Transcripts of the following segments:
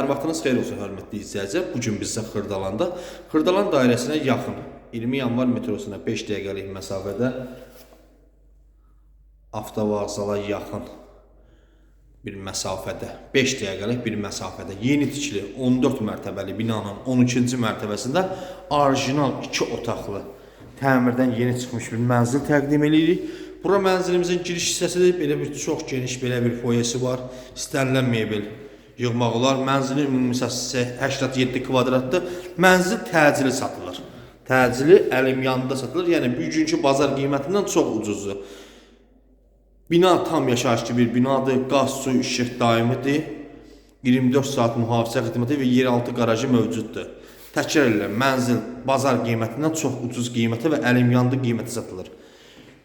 Hər vaxtınız xeyir olsun hörmətli izləyicilər. Bu gün biz sizə Xırdalanda, Xırdalan dairəsinə yaxın 20 yanvar metrosuna 5 dəqiqəlik məsafədə avtovağzala yaxın bir məsafədə, 5 dəqiqəlik bir məsafədə yeni tikili 14 mərtəbəli binanın 12-ci mərtəbəsində orijinal 2 otaqlı təmirdən yeni çıxmış bir mənzil təqdim edirik. Bura mənzilimizin giriş hissəsidir. Belə bir çox geniş belə bir foyesi var. İstənilən mebel yığmaq olar. Mənzilin ümumi sahəsi 87 kvadratdır. Mənzil təcili satılır. Təcili əlim yanında satılır. Yəni bugünkü bazar qiymətindən çox ucuzdur. Bina tam yaşayışlı bir binadır. Qaz, su, işıq daimidir. 24 saat mühafizə xidməti və yeraltı qarajı mövcuddur. Təkrar edirəm, mənzil bazar qiymətindən çox ucuz qiymətə və əlim yandı qiymətə satılır.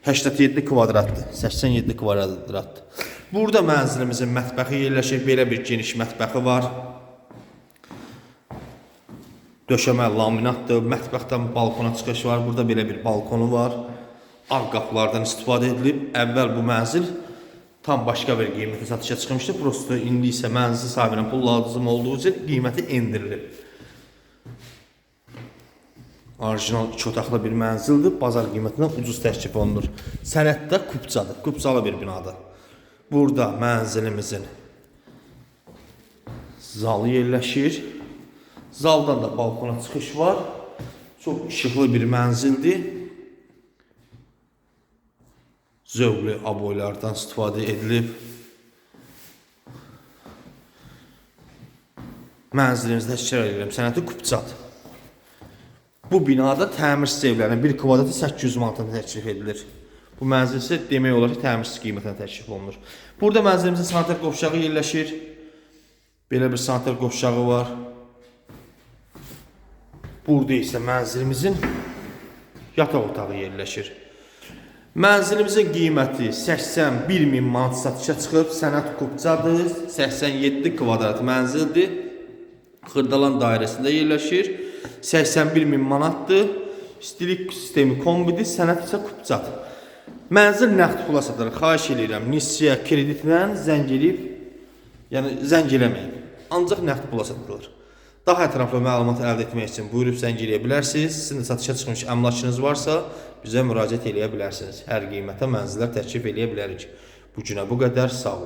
87 kvadratdır, 87 kvadratdır. Burada mənzilimizin mətbəxi yerləşir. Belə bir geniş mətbəxi var. Döşəmə laminatdır. Mətbəxdən balkona çıxış var. Burada belə bir balkonu var. Ağ qapılardan istifadə edilib. Əvvəl bu mənzil tam başqa bir qiymətə satışa çıxmışdı. Prosto indi isə mənzil sahibinə pul lazım olduğu üçün qiyməti endirilib. Orijinal iki otaqlı bir mənzildir. Bazar qiymətindən ucuz təklif olunur. Sənəddə kubcadır. Kubcalı bir binadır. Burada mənzilimizin zalı yerləşir. Zaldan da balkona çıxış var. Çox işıqlı bir mənzildir. Zövqlü aboylardan istifadə edilib. Mənzilimizdə şəkər edirəm. Sənəti kubcadır. Bu binada təmirsiz evlərin bir kvadratı 800 manata təklif edilir. Bu mənzil isə demək olar ki, təmirsiz qiymətinə təklif olunur. Burada mənzilimizin sanitar qovşağı yerləşir. Belə bir sanitar qovşağı var. Burada isə mənzilimizin yataq otağı yerləşir. Mənzilimizin qiyməti 81 min manat satışa çıxıb, sənət kubcadır, 87 kvadrat mənzildir. Xırdalan dairəsində yerləşir. 81 min manatdır. Stilik sistemi kombidir, sənət isə kubcadır. Mənzil nəqd pula satılır. Xahiş edirəm, nisya kreditlə zəng edib, yəni zəng eləməyin. Ancaq nəqd pula satılır. Daha ətraflı məlumat əldə etmək üçün buyurub zəng eləyə bilərsiniz. Sizin də satışa çıxmış əmlakınız varsa, bizə müraciət eləyə bilərsiniz. Hər qiymətə mənzillər təklif eləyə bilərik. Bu günə bu qədər. Sağ olun.